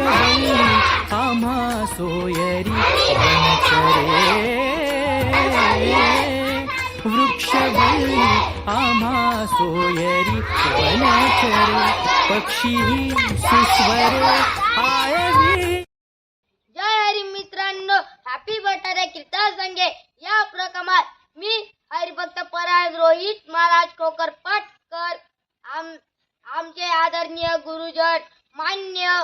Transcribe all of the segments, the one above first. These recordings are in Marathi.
वृक्षवल्ली आम्हा सोयरी वनचरे. वृक्षवल्ली आम्हा सोयरी वनचरे. पक्षी सुस्वरे आयवी. जय हरी मित्रांनो हॅपी बर्थडे कीर्तन संघे या उपक्रमात मी हरिभक्त परायण रोहित महाराज ठोकर पाटकर आम आमचे आदरणीय गुरुजन मान्य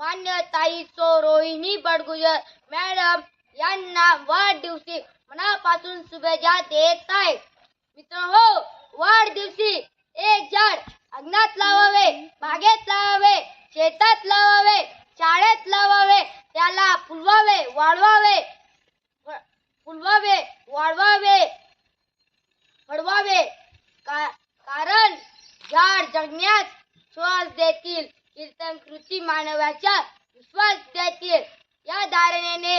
मान्य ताई सो रोहिणी बडगुजर मॅडम यांना वाढदिवशी मनापासून शुभेच्छा देत आहे मित्र हो वाढदिवशी एक झाड अंगणात लावावे बागेत लावावे शेतात लावावे शाळेत लावावे त्याला फुलवावे वाढवावे फुलवावे वाढवावे फळवावे का- कारण झाड जगण्यात श्वास देतील. कीर्तन कृती मानवाच्या विश्वास देतील या धारणेने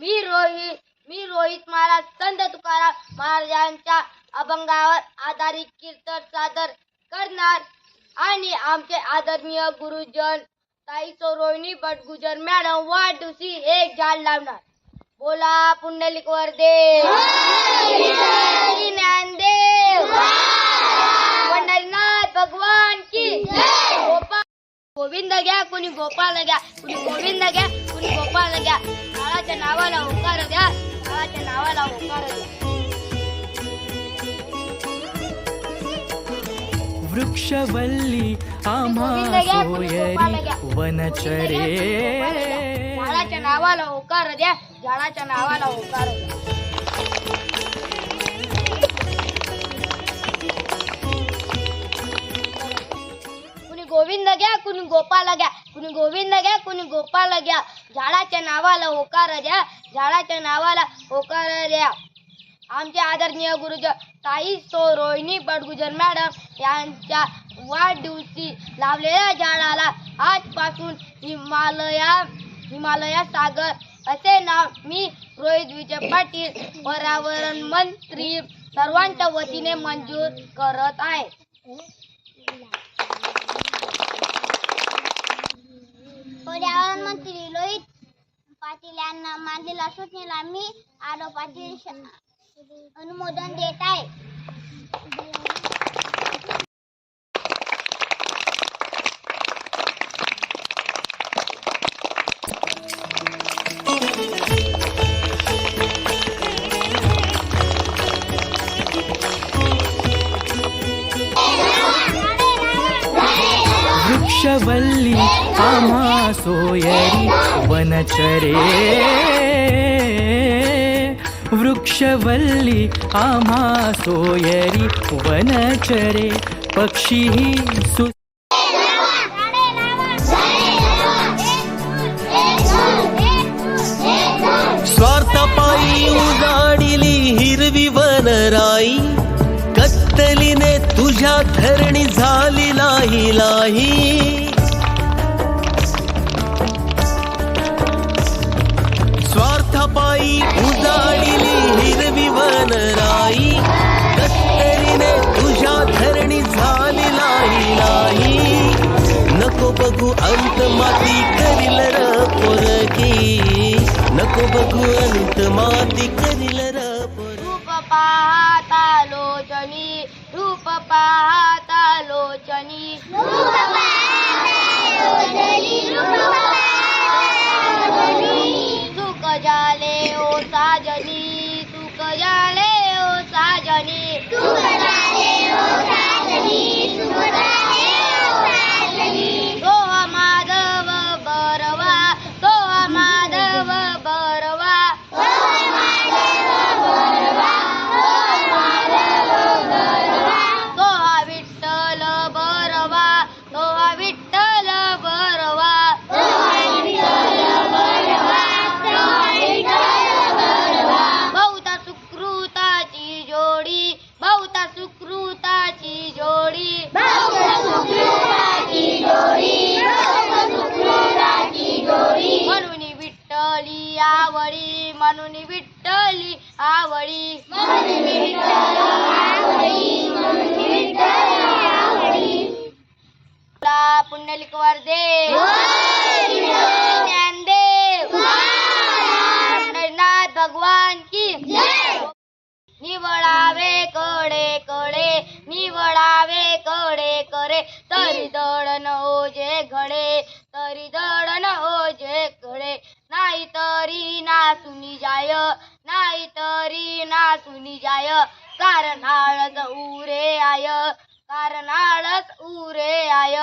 मी रोहित मी रोहित महाराज संत तुकाराम महाराजांच्या अभंगावर आधारित कीर्तन सादर करणार आणि आमचे आदरणीय गुरुजन ताई रोहिणी बटगुजर मॅडम वाढदिवशी एक झाड लावणार. बोला पुंडलिक वरदेव श्री ज्ञानदेव. पंढरीनाथ भगवान की गोपाळ गोविंद घ्या कुणी गोपाळ घ्या कुणी गोविंद घ्या कुणी गोपाळ घ्या. काळाच्या नावाला होकार द्या काळाच्या नावाला होकार द्या वृक्षवल्ली आम्हा सोयरी वनचरे. झाडाच्या नावाला होकार द्या झाडाच्या नावाला होकार द्या गोविंद घ्या कुणी गोपाला घ्या कुणी गोविंद घ्या कुणी गोपाला घ्या. झाडाच्या नावाला होकार द्या झाडाच्या नावाला होकार द्या. आमचे आदरणीय गुरुज ताई सो रोहिणी बडगुजर मॅडम यांच्या वाढदिवशी लावलेल्या झाडाला आजपासून हिमालया हिमालया सागर असे नाव. मी रोहित विजय पाटील पर्यावरण मंत्री सर्वांच्या वतीने मंजूर करत आहे पर्यावरण मंत्री रोहित पाटील यांना मानलेल्या सूचनेला मी आरो पाटील श- अनुमोदन देत आहे वृक्षवल्ली आम्हा सोयरी वनचरे। वृक्षवल्ली आम्हा सोयरी वनचरे। पक्षी सु स्वार्थपायी उजाडिली हिरवी वनराई। कत्तलीने तुझ्या धरणी झाली लाही लाही। पायी उजाडिली हिरवी वनराई कत्तरीने तुझ्या धरणी झाली लाही लाही नको बघू अंत माती करील र पोरगी. नको बघू अंत माती करील र रूप पाहता लोचनी रूप पाहता लोचनी. म्हणून विठ्ठली आवडी. पुंडलिक वरदे ज्ञानदेव पंढरीनाथ भगवान की निवळावे कडे कडे निवळावे कडे करे तरी दळण ओजे घडे तरी दळण ओजे घडे. तरी ना सुनी जाय नाही तरी ना सुनी जाय. कारणाळच उरे आय कारणाळच उरे आय.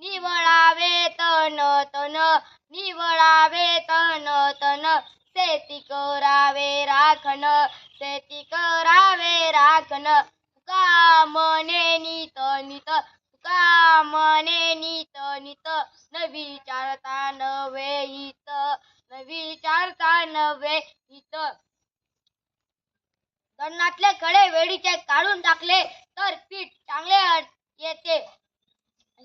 निवळावे तन तन निवळावे तन तन. शेती करावे राखण शेती करावे राखण. तुका मने नित नित तुका मने नित नित. न विचारता नवे इत विचारता नवे हित धरणातले खडे वेळीचे काढून टाकले तर पीठ चांगले येते.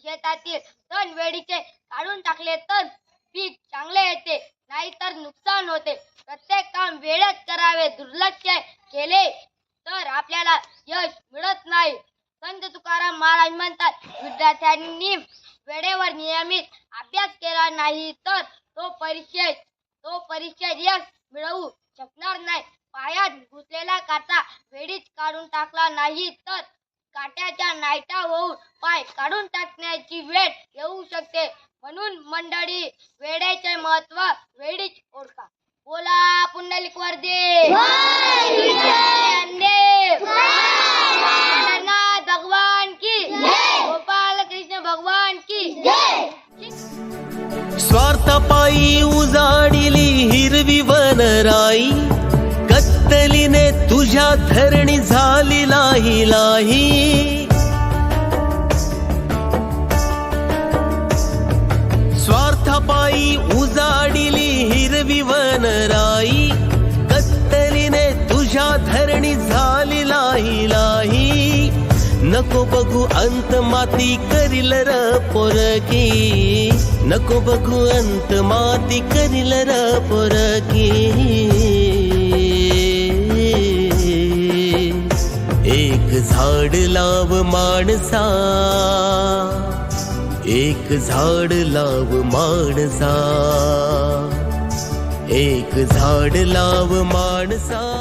शेतातील तण वेळीचे काढून टाकले तर पीक चांगले येते. नाहीतर नुकसान होते. प्रत्येक काम वेळेत करावे दुर्लक्ष केले तर आपल्याला यश मिळत नाही. संत तुकाराम महाराज म्हणतात विद्यार्थ्यांनी वेळेवर नियमित अभ्यास केला नाही तर तो परीक्षेत तो परिचय यश मिळवू शकणार नाही. पायात घुसलेला काटा वेळीच काढून टाकला नाही तर काट्याच्या नायटा होऊन पाय काढून टाकण्याची वेळ येऊ शकते. म्हणून मंडळी वेळेचे महत्त्व वेळीच ओळखा. बोला पुंडलिक वर्दे भगवान की गोपाल कृष्ण भगवान की स्वार्थपायी उजा झाली लाही लाही. स्वार्थपायी उजाडिली हिरवी वनराई. कत्तलीने तुझ्या धरणी झाली लाही लाही. नको बघू अंत माती करील र पोरकी नको बघू अंत माती करील र पोरकी एक झाड लाव माणसा एक झाड लाव माणसा एक झाड लाव माणसा.